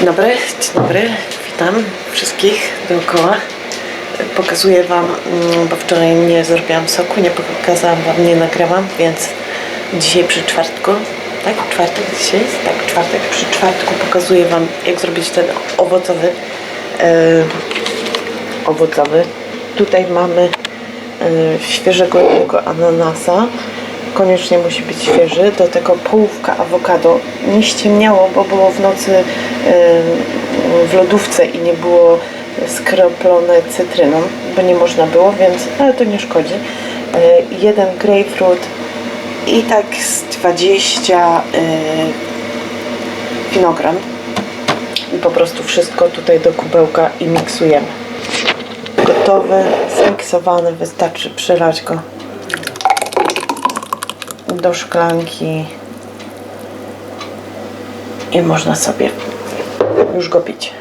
Dzień dobry, dzień dobry, witam wszystkich dookoła. Pokazuję Wam, mm, bo wczoraj nie zrobiłam soku, nie pokazałam Wam, nie nagrałam, więc dzisiaj przy czwartku, tak? Czwartek dzisiaj? Tak, czwartek. Przy czwartku pokazuję Wam, jak zrobić ten owocowy, e, owocowy. Tutaj mamy e, świeżego ananasa. Koniecznie musi być świeży. Do tego połówka awokado. Nie ściemniało, bo było w nocy w lodówce i nie było skroplone cytryną, bo nie można było, więc ale to nie szkodzi. E, jeden grapefruit i tak z 20 e, winogram. I po prostu wszystko tutaj do kubełka i miksujemy gotowy, zmiksowany, wystarczy przelać go do szklanki i można sobie już go pić.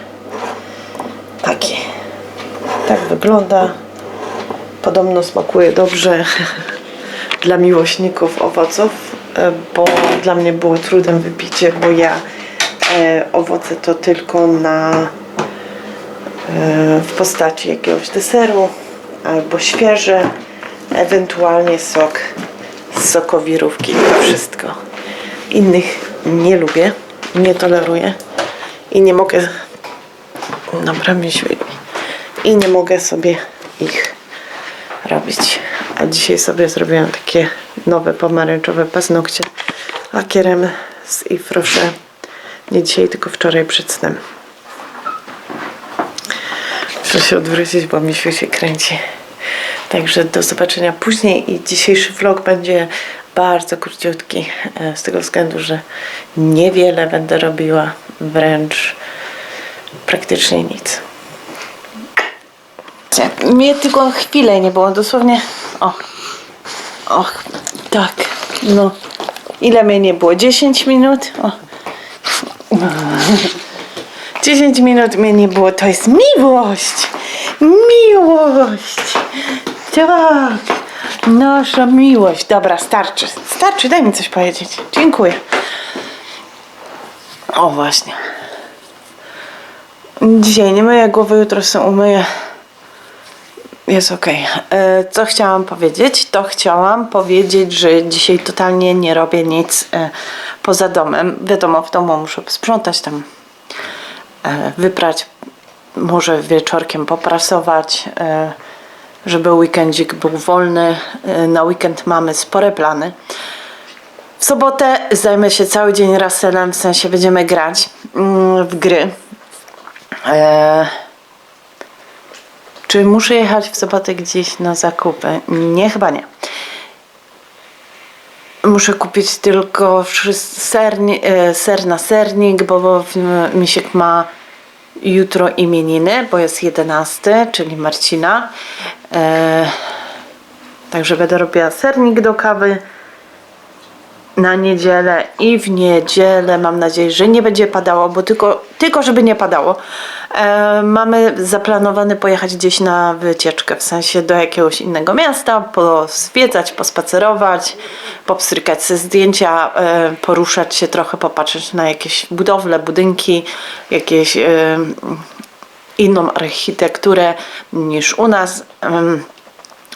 Taki. Tak wygląda. Podobno smakuje dobrze dla miłośników owoców, e, bo dla mnie było trudem wypicie, bo ja e, owoce to tylko na e, w postaci jakiegoś deseru albo świeże, ewentualnie sok sokowirówki. To wszystko. Innych nie lubię, nie toleruję i nie mogę. Dobra, świetnie. I nie mogę sobie ich robić. A dzisiaj sobie zrobiłam takie nowe pomarańczowe paznokcie lakierem z Yves Rocher. Nie dzisiaj, tylko wczoraj przed snem. Muszę się odwrócić, bo mi się kręci. Także do zobaczenia później i dzisiejszy vlog będzie bardzo króciutki e, z tego względu, że niewiele będę robiła, wręcz praktycznie nic. Mnie tylko chwilę nie było, dosłownie. O, och, tak, no. Ile mnie nie było? 10 minut? O. 10 minut mnie nie było, to jest miłość! Miłość! Tak! Nasza miłość. Dobra, starczy. Starczy, daj mi coś powiedzieć. Dziękuję. O, właśnie. Dzisiaj nie myję głowy, jutro sobie umyję. Jest ok. Co chciałam powiedzieć? To chciałam powiedzieć, że dzisiaj totalnie nie robię nic e, poza domem. Wiadomo, w domu muszę sprzątać tam, e, wyprać, może wieczorkiem poprasować, e, żeby weekendzik był wolny. E, Na weekend mamy spore plany. W sobotę zajmę się cały dzień Russellem, w sensie będziemy grać mm, w gry. E, czy muszę jechać w sobotę gdzieś na zakupy? Nie, chyba nie. Muszę kupić tylko serni, e, ser na sernik, bo, Misiek ma jutro imieniny, bo jest 11, czyli Marcina. E, także będę robiła sernik do kawy na niedzielę i w niedzielę mam nadzieję, że nie będzie padało, bo tylko, tylko żeby nie padało. E, mamy zaplanowane pojechać gdzieś na wycieczkę, w sensie do jakiegoś innego miasta, pozwiedzać, pospacerować, popstrykać sobie zdjęcia, e, poruszać się trochę, popatrzeć na jakieś budowle, budynki, jakieś e, inną architekturę niż u nas. Em,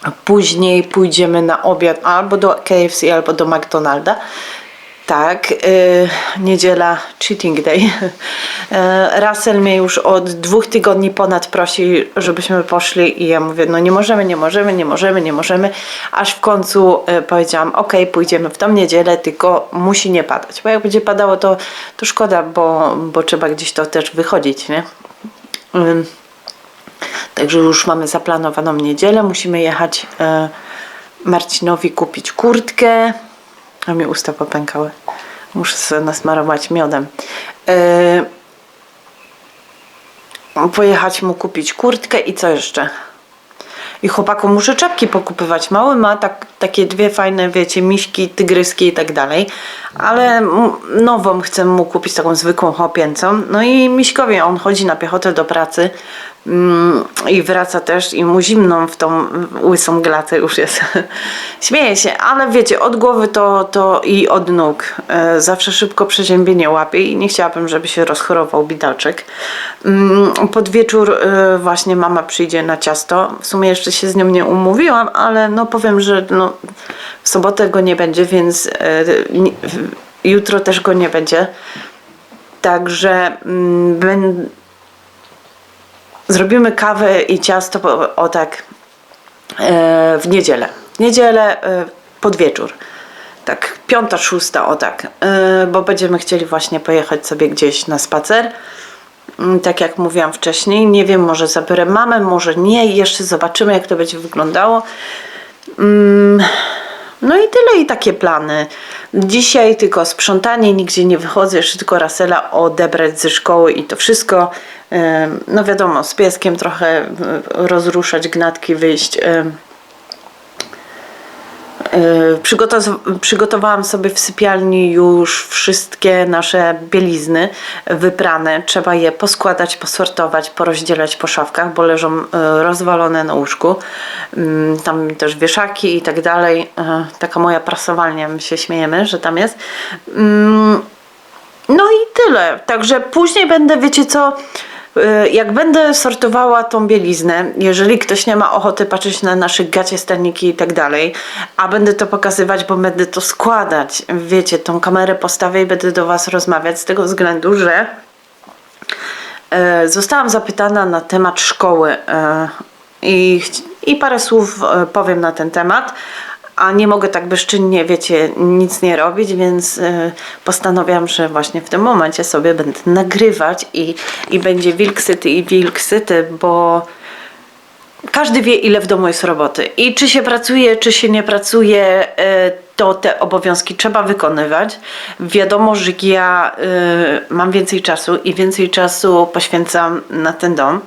a Później pójdziemy na obiad albo do KFC, albo do McDonalda. Tak, yy, niedziela cheating day. Yy, Russell mnie już od dwóch tygodni ponad prosi, żebyśmy poszli i ja mówię, no nie możemy, nie możemy, nie możemy, nie możemy. Aż w końcu yy, powiedziałam, ok, pójdziemy w tą niedzielę, tylko musi nie padać. Bo jak będzie padało, to, to szkoda, bo, bo trzeba gdzieś to też wychodzić, nie? Ym, Także już mamy zaplanowaną niedzielę. Musimy jechać e, Marcinowi kupić kurtkę. A mi usta popękały. Muszę sobie nasmarować miodem. E, pojechać mu kupić kurtkę i co jeszcze? I chłopakom muszę czapki pokupywać. Mały ma tak, takie dwie fajne, wiecie, miśki, tygryski i tak dalej, ale nową chcę mu kupić, taką zwykłą chłopięcą. No i miśkowi, on chodzi na piechotę do pracy mm, i wraca też i mu zimną w tą łysą glatę już jest. Śmieję się, ale wiecie, od głowy to, to i od nóg. E, zawsze szybko przeziębienie łapie i nie chciałabym, żeby się rozchorował bidaczek. Mm, pod wieczór e, właśnie mama przyjdzie na ciasto. W sumie jeszcze się z nią nie umówiłam, ale no powiem, że no, w sobotę go nie będzie, więc e, jutro też go nie będzie. Także mm, zrobimy kawę i ciasto po- o tak e, w niedzielę. W niedzielę e, pod wieczór. Tak, piąta, szósta, o tak. E, bo będziemy chcieli właśnie pojechać sobie gdzieś na spacer. Mm, Tak jak mówiłam wcześniej, nie wiem, może zabiorę mamę, może nie, jeszcze zobaczymy, jak to będzie wyglądało. Mm, No i tyle i takie plany. Dzisiaj tylko sprzątanie, nigdzie nie wychodzę, jeszcze tylko Rasela odebrać ze szkoły i to wszystko. No wiadomo, z pieskiem trochę rozruszać gnatki, wyjść. Przygotow- przygotowałam sobie w sypialni już wszystkie nasze bielizny wyprane. Trzeba je poskładać, posortować, porozdzielać po szafkach, bo leżą y, rozwalone na łóżku. Ym, Tam też wieszaki i tak dalej. Y, Taka moja prasowalnia, my się śmiejemy, że tam jest. Ym, no i tyle. Także później będę, wiecie co, jak będę sortowała tą bieliznę, jeżeli ktoś nie ma ochoty patrzeć na nasze gacie, staniki i tak dalej, a będę to pokazywać, bo będę to składać, wiecie, tą kamerę postawię i będę do Was rozmawiać z tego względu, że e, zostałam zapytana na temat szkoły e, i, i parę słów powiem na ten temat, a nie mogę tak bezczynnie, wiecie, nic nie robić, więc e, postanowiłam, że właśnie w tym momencie sobie będę nagrywać i, i będzie wilk syty i wilk syty, bo każdy wie, ile w domu jest roboty. I czy się pracuje, czy się nie pracuje, e, to te obowiązki trzeba wykonywać. Wiadomo, że ja e, mam więcej czasu i więcej czasu poświęcam na ten dom.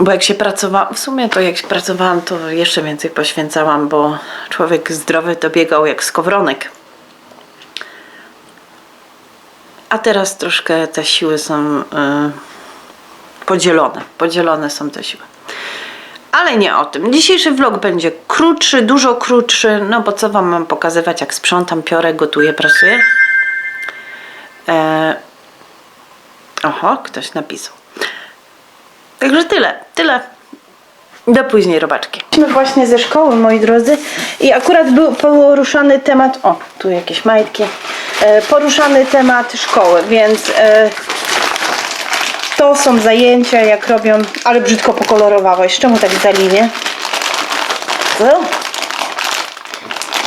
Bo jak się pracowałam, w sumie to jak się pracowałam, to jeszcze więcej poświęcałam, bo człowiek zdrowy to biegał jak skowronek. A teraz troszkę te siły są y, podzielone. Podzielone są te siły. Ale nie o tym. Dzisiejszy vlog będzie krótszy, dużo krótszy. No bo co wam mam pokazywać, jak sprzątam, piorę, gotuję, prasuję. E... Oho, ktoś napisał. Także tyle, tyle. Do później, robaczki. Jesteśmy właśnie ze szkoły, moi drodzy, i akurat był poruszany temat. O, tu jakieś majtki. E, poruszany temat szkoły, więc e, to są zajęcia, jak robią. Ale brzydko pokolorowałeś. Czemu tak za linię? Co?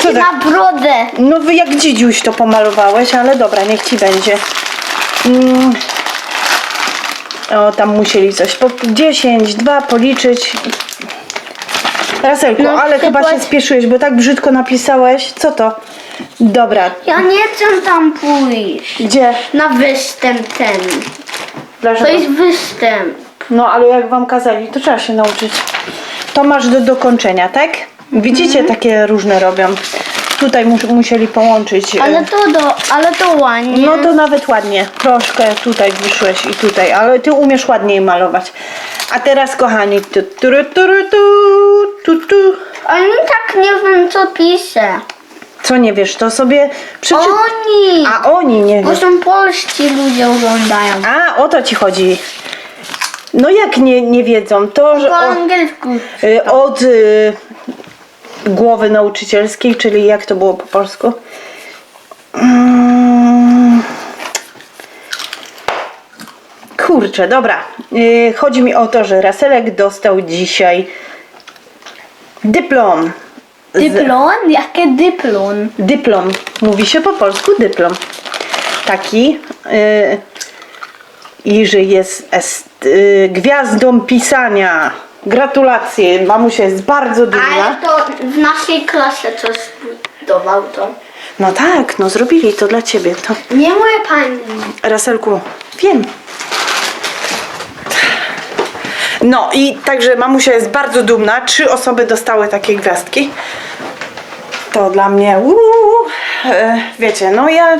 Co tak? Na brodę. No wy jak dzidziuś to pomalowałeś, ale dobra, niech ci będzie. Mm. O, tam musieli coś po 10, 2 policzyć. Raselku, No, ale chyba się przykład- spieszyłeś, bo tak brzydko napisałeś. Co to? Dobra, Ja nie chcę tam pójść. gdzie? Na występ ten. Dlaczego? To jest występ. No, ale jak wam kazali, to trzeba się nauczyć. To masz do dokończenia, tak? Widzicie, takie różne robią. Tutaj mus musieli połączyć. e, Ale to do, ale to ładnie. No to nawet ładnie. Troszkę tutaj wyszłeś i tutaj, ale ty umiesz ładniej malować. A teraz kochani, tu, tu, tu, tu, tu, tu. Ale tak nie wiem co pisze. Co nie wiesz, to sobie przeczytaj. Oni. A oni nie Bo są polscy ludzie oglądają. A, o to ci chodzi. No jak nie, nie wiedzą, to że Po o, angielsku. y, od y, głowy nauczycielskiej, czyli jak to było po polsku? Mm. Kurczę, dobra. Y, chodzi mi o to, że Raselek dostał dzisiaj dyplom. Z- Dyplom? Jakie dyplom? Dyplom. Mówi się po polsku dyplom. Taki. Y, I że jest est, y, gwiazdą pisania. Gratulacje. Mamusia jest bardzo Ale dumna. to w naszej klasie coś zbudował to. No tak, no zrobili to dla ciebie. To Nie moja pani. Raselku, wiem. No i także mamusia jest bardzo dumna. Trzy osoby dostały takie gwiazdki. To dla mnie, uuu, e, wiecie, no ja,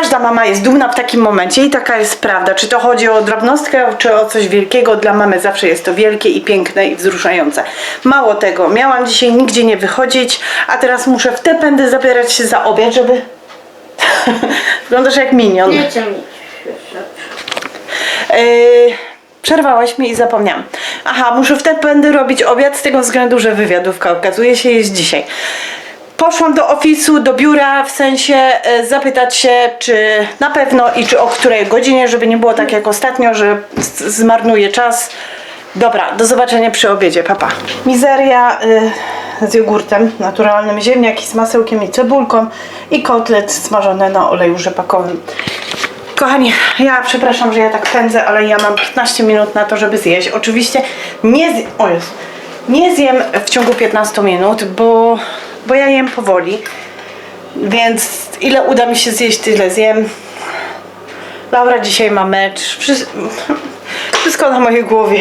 każda mama jest dumna w takim momencie i taka jest prawda. Czy to chodzi o drobnostkę, czy o coś wielkiego, dla mamy zawsze jest to wielkie i piękne i wzruszające. Mało tego, miałam dzisiaj nigdzie nie wychodzić, a teraz muszę w te pędy zabierać się za obiad, żeby... Wyglądasz jak minion. Nie chcę. Yy, przerwałaś mi i zapomniałam. Aha, muszę w te pędy robić obiad z tego względu, że wywiadówka okazuje się jest dzisiaj. Poszłam do ofisu, do biura, w sensie e, zapytać się, czy na pewno i czy o której godzinie, żeby nie było tak jak ostatnio, że z- zmarnuję czas. Dobra, do zobaczenia przy obiedzie, papa. Mizeria y, z jogurtem naturalnym, ziemniaki z masełkiem i cebulką i kotlet smażony na oleju rzepakowym. Kochani, ja przepraszam, że ja tak pędzę, ale ja mam 15 minut na to, żeby zjeść. Oczywiście nie, zj- o nie zjem w ciągu 15 minut, bo, bo ja jem powoli. Więc ile uda mi się zjeść, tyle zjem. Laura dzisiaj ma mecz. Wszy- Wszystko na mojej głowie.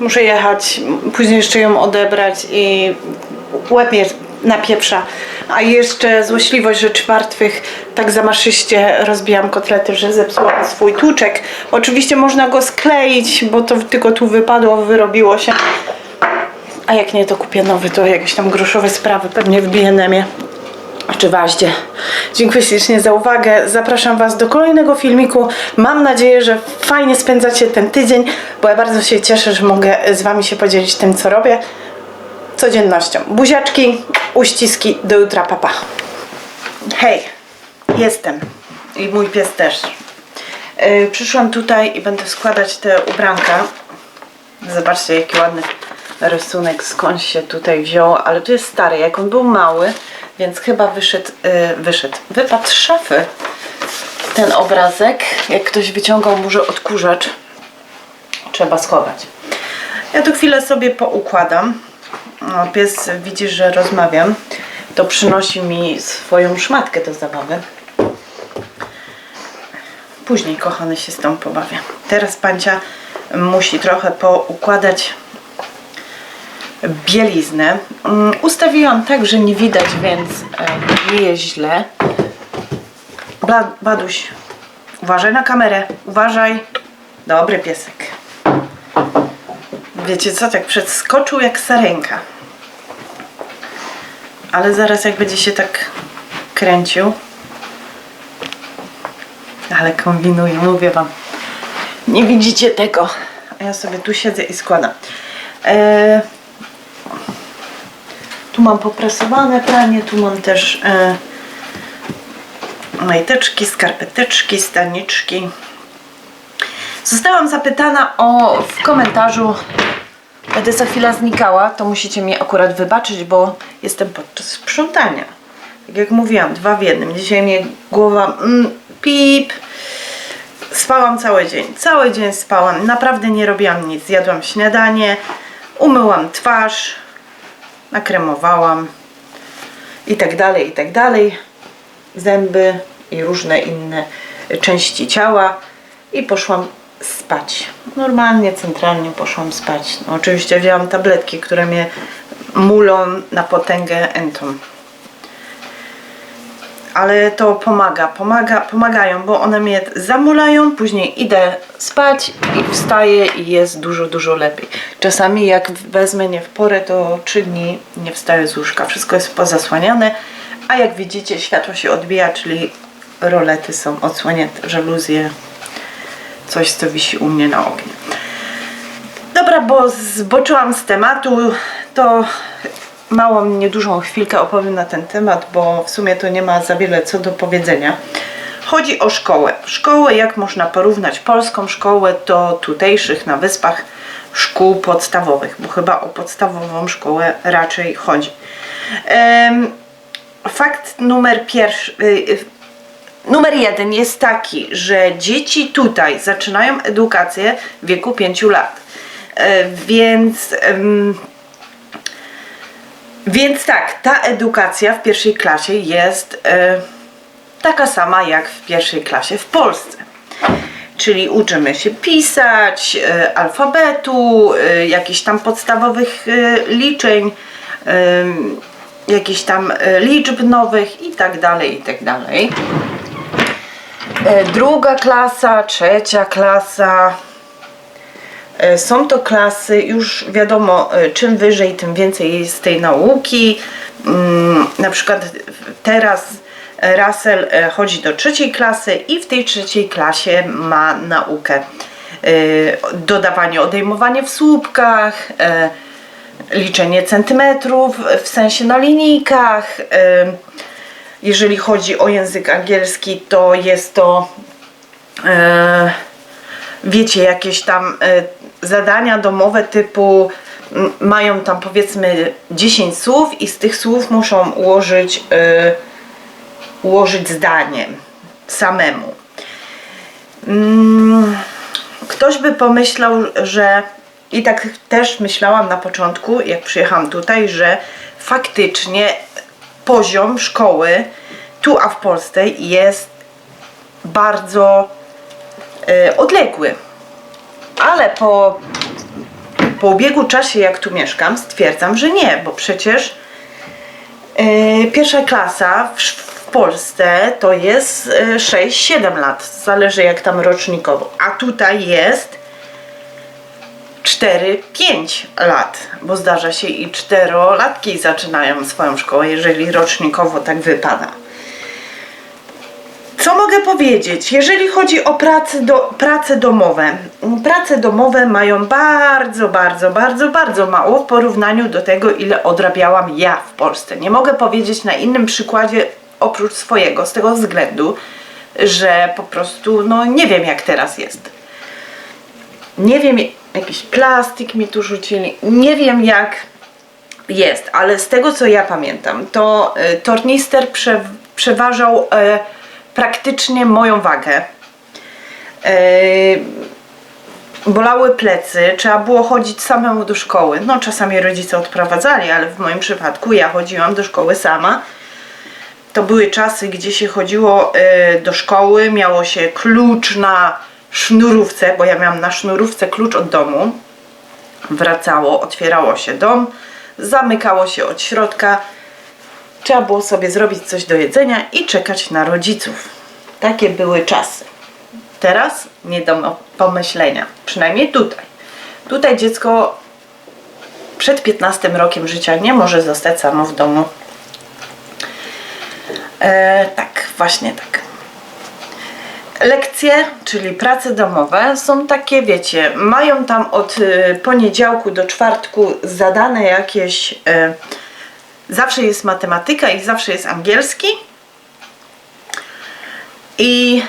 Muszę jechać, później jeszcze ją odebrać i łeb mnie napieprza. A jeszcze złośliwość rzeczy martwych, tak zamaszyście rozbijam kotlety, że zepsułam swój tłuczek. Oczywiście można go skleić, bo to tylko tu wypadło, wyrobiło się. A jak nie, to kupię nowy, to jakieś tam groszowe sprawy, pewnie w B&M-ie czy Waździe. Dziękuję ślicznie za uwagę. Zapraszam Was do kolejnego filmiku. Mam nadzieję, że fajnie spędzacie ten tydzień, bo ja bardzo się cieszę, że mogę z Wami się podzielić tym, co robię codziennością. Buziaczki, uściski, do jutra, papa. Hej, jestem i mój pies też. Yy, przyszłam tutaj i będę składać te ubranka. Zobaczcie, jaki ładny rysunek, skąd się tutaj wziął, ale to jest stary, jak on był mały, więc chyba wyszedł, yy, wyszedł, wypadł z szafy ten obrazek, jak ktoś wyciągał może odkurzacz, trzeba schować. Ja tu chwilę sobie poukładam. Pies widzi, że rozmawiam, to przynosi mi swoją szmatkę do zabawy. Później, kochany, się z tą pobawię. Teraz pancia musi trochę poukładać bieliznę. Mm, Ustawiłam tak, że nie widać, więc nie jest źle. Ba- Baduś, uważaj na kamerę, uważaj. Dobry piesek. Wiecie co, tak przedskoczył jak sarenka. Ale zaraz jak będzie się tak kręcił. Ale kombinuję, mówię wam. Nie widzicie tego. A ja sobie tu siedzę i składam. E, tu mam poprasowane pranie, tu mam też e, majteczki, skarpeteczki, staniczki. Zostałam zapytana o w komentarzu. Będę za chwilę znikała, to musicie mi akurat wybaczyć, bo jestem podczas sprzątania. Tak jak mówiłam, dwa w jednym. Dzisiaj mnie głowa mm, pip. Spałam cały dzień. Cały dzień spałam. Naprawdę nie robiłam nic. Zjadłam śniadanie, umyłam twarz, nakremowałam i tak dalej, i tak dalej. Zęby i różne inne części ciała i poszłam spać. Normalnie, centralnie poszłam spać. No, oczywiście wzięłam tabletki, które mnie mulą na potęgę entą. Ale to pomaga, pomaga, pomagają, bo one mnie zamulają, później idę spać i wstaję i jest dużo, dużo lepiej. Czasami jak wezmę nie w porę, to trzy dni nie wstaję z łóżka. Wszystko jest pozasłaniane, a jak widzicie światło się odbija, czyli rolety są odsłonięte, żaluzje, coś co wisi u mnie na oknie. Dobra, bo zboczyłam z tematu, to małą, niedużą chwilkę opowiem na ten temat, bo w sumie to nie ma za wiele co do powiedzenia. Chodzi o szkołę. Szkołę, jak można porównać polską szkołę do tutejszych na wyspach szkół podstawowych, bo chyba o podstawową szkołę raczej chodzi. Fakt numer pierwszy. y, y, Numer jeden jest taki, że dzieci tutaj zaczynają edukację w wieku 5 lat. E, Więc, więc tak, ta edukacja w pierwszej klasie jest e, taka sama jak w pierwszej klasie w Polsce. czyli uczymy się pisać, e, alfabetu, e, jakichś tam podstawowych e, liczeń, e, jakichś tam e, liczb nowych i tak dalej, i tak dalej. E, Druga klasa, trzecia klasa. E, Są to klasy, już wiadomo, e, czym wyżej, tym więcej jest tej nauki. Mm, Na przykład teraz Russell e, chodzi do trzeciej klasy i w tej trzeciej klasie ma naukę dodawanie, odejmowanie w słupkach, liczenie centymetrów w sensie na linijkach. Jeżeli chodzi o język angielski, to jest to wiecie, jakieś tam zadania domowe typu mają tam powiedzmy 10 słów i z tych słów muszą ułożyć, e, ułożyć zdanie samemu. Mm, Ktoś by pomyślał, że i tak też myślałam na początku, jak przyjechałam tutaj, że faktycznie poziom szkoły tu, a w Polsce jest bardzo e, odległy. Ale po, po ubiegu czasie, jak tu mieszkam, stwierdzam, że nie, bo przecież e, pierwsza klasa w, w Polsce to jest e, 6-7 lat, zależy jak tam rocznikowo, a tutaj jest 4-5 lat, bo zdarza się i czterolatki zaczynają swoją szkołę, jeżeli rocznikowo tak wypada. Co mogę powiedzieć? Jeżeli chodzi o prace, do, prace domowe, prace domowe mają bardzo, bardzo, bardzo, bardzo mało w porównaniu do tego, ile odrabiałam ja w Polsce. Nie mogę powiedzieć na innym przykładzie oprócz swojego, z tego względu, że po prostu, no nie wiem jak teraz jest. Nie wiem, jakiś plastik mi tu rzucili, nie wiem jak jest, ale z tego co ja pamiętam, to y, tornister prze, przeważał y, praktycznie moją wagę. Y, bolały plecy, trzeba było chodzić samemu do szkoły. No czasami rodzice odprowadzali, ale w moim przypadku ja chodziłam do szkoły sama. To były czasy, gdzie się chodziło y, do szkoły, miało się klucz na sznurówce, bo ja miałam na sznurówce klucz od domu. Wracało, otwierało się dom, zamykało się od środka. Trzeba było sobie zrobić coś do jedzenia i czekać na rodziców. Takie były czasy. Teraz nie do pomyślenia, przynajmniej tutaj. Tutaj dziecko przed 15 rokiem życia nie może zostać samo w domu. E, tak, właśnie tak. Lekcje, czyli prace domowe, są takie, wiecie, mają tam od y, poniedziałku do czwartku zadane jakieś. Y, zawsze jest matematyka i zawsze jest angielski. I,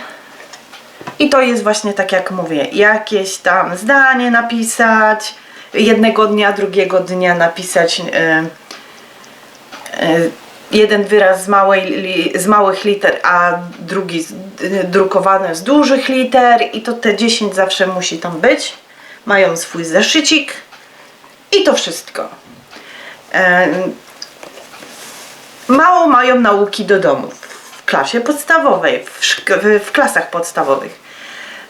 I to jest właśnie tak, jak mówię, jakieś tam zdanie napisać, jednego dnia, drugiego dnia napisać. Y, y, jeden wyraz z, małej, z małych liter, a drugi z, y, drukowany z dużych liter i to te 10 zawsze musi tam być. Mają swój zeszycik i to wszystko. Mało mają nauki do domu w klasie podstawowej, w, w klasach podstawowych.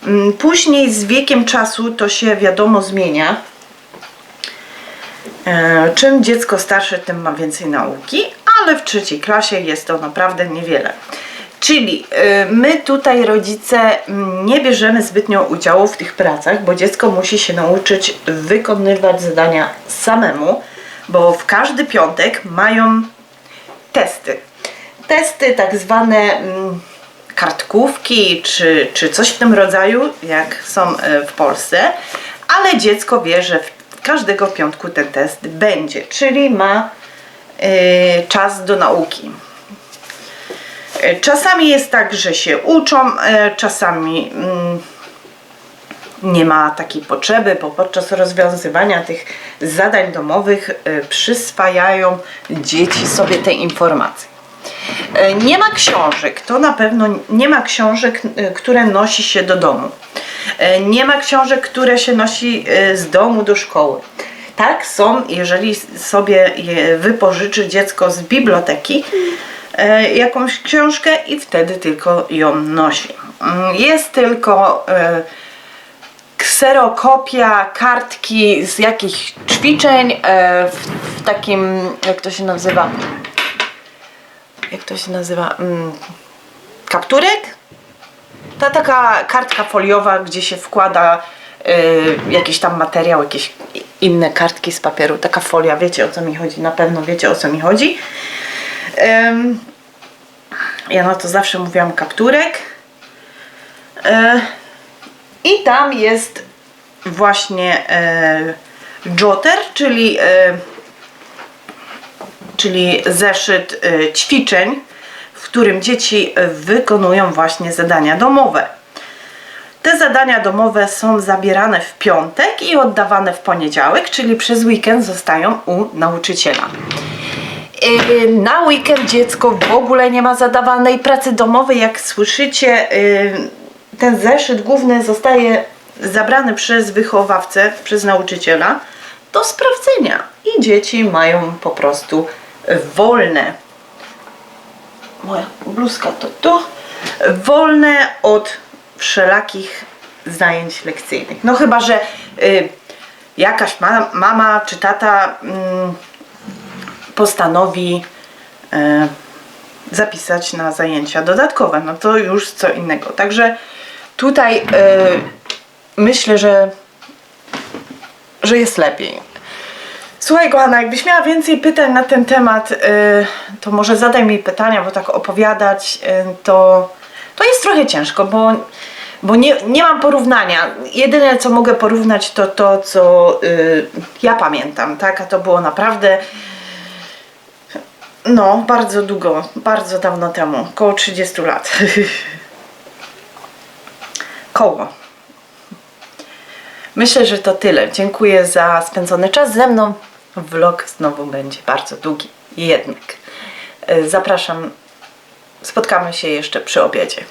Mm, Później z wiekiem czasu to się wiadomo zmienia. E, Czym dziecko starsze, tym ma więcej nauki, ale w trzeciej klasie jest to naprawdę niewiele. Czyli e, my tutaj rodzice mm, nie bierzemy zbytnio udziału w tych pracach, bo dziecko musi się nauczyć wykonywać zadania samemu, bo w każdy piątek mają testy. Testy tak zwane mm, kartkówki czy, czy coś w tym rodzaju, jak są e, w Polsce, ale dziecko wie, że w każdego piątku ten test będzie, czyli ma e, czas do nauki. E, Czasami jest tak, że się uczą, czasami mm, nie ma takiej potrzeby, bo podczas rozwiązywania tych zadań domowych e, przyswajają dzieci sobie te informacje. E, Nie ma książek, to na pewno nie ma książek, e, które nosi się do domu. Nie ma książek, które się nosi z domu do szkoły. Tak, są, jeżeli sobie wypożyczy dziecko z biblioteki, jakąś książkę i wtedy tylko ją nosi. Mm, Jest tylko kserokopia kartki z jakichś ćwiczeń e, w, w takim, jak to się nazywa? Jak to się nazywa? Mm, kapturek? Ta taka kartka foliowa, gdzie się wkłada y, jakiś tam materiał, jakieś inne kartki z papieru. Taka folia, wiecie o co mi chodzi, na pewno wiecie o co mi chodzi. Ja na to zawsze mówiłam kapturek. E, I tam jest właśnie e, jotter, czyli, e, czyli zeszyt e, ćwiczeń, w którym dzieci e, wykonują właśnie zadania domowe. Te zadania domowe są zabierane w piątek i oddawane w poniedziałek, czyli przez weekend zostają u nauczyciela. Yy, Na weekend dziecko w ogóle nie ma zadawanej pracy domowej. Jak słyszycie, yy, ten zeszyt główny zostaje zabrany przez wychowawcę, przez nauczyciela do sprawdzenia. I dzieci mają po prostu wolne. Moja bluzka to tu. Wolne od wszelakich zajęć lekcyjnych. No chyba, że yy, jakaś ma, mama czy tata. mm, postanowi e, zapisać na zajęcia dodatkowe, no to już co innego. Także tutaj e, myślę, że, że jest lepiej. Słuchaj, kochana, jakbyś miała więcej pytań na ten temat, e, to może zadaj mi pytania, bo tak opowiadać e, to, to jest trochę ciężko, bo, bo nie, nie mam porównania. Jedyne, co mogę porównać, to to, co ja pamiętam, tak? A to było naprawdę no, bardzo długo, bardzo dawno temu, około 30 lat. Koło. Myślę, że to tyle. Dziękuję za spędzony czas ze mną. Vlog znowu będzie bardzo długi, jednak. E, Zapraszam, spotkamy się jeszcze przy obiedzie.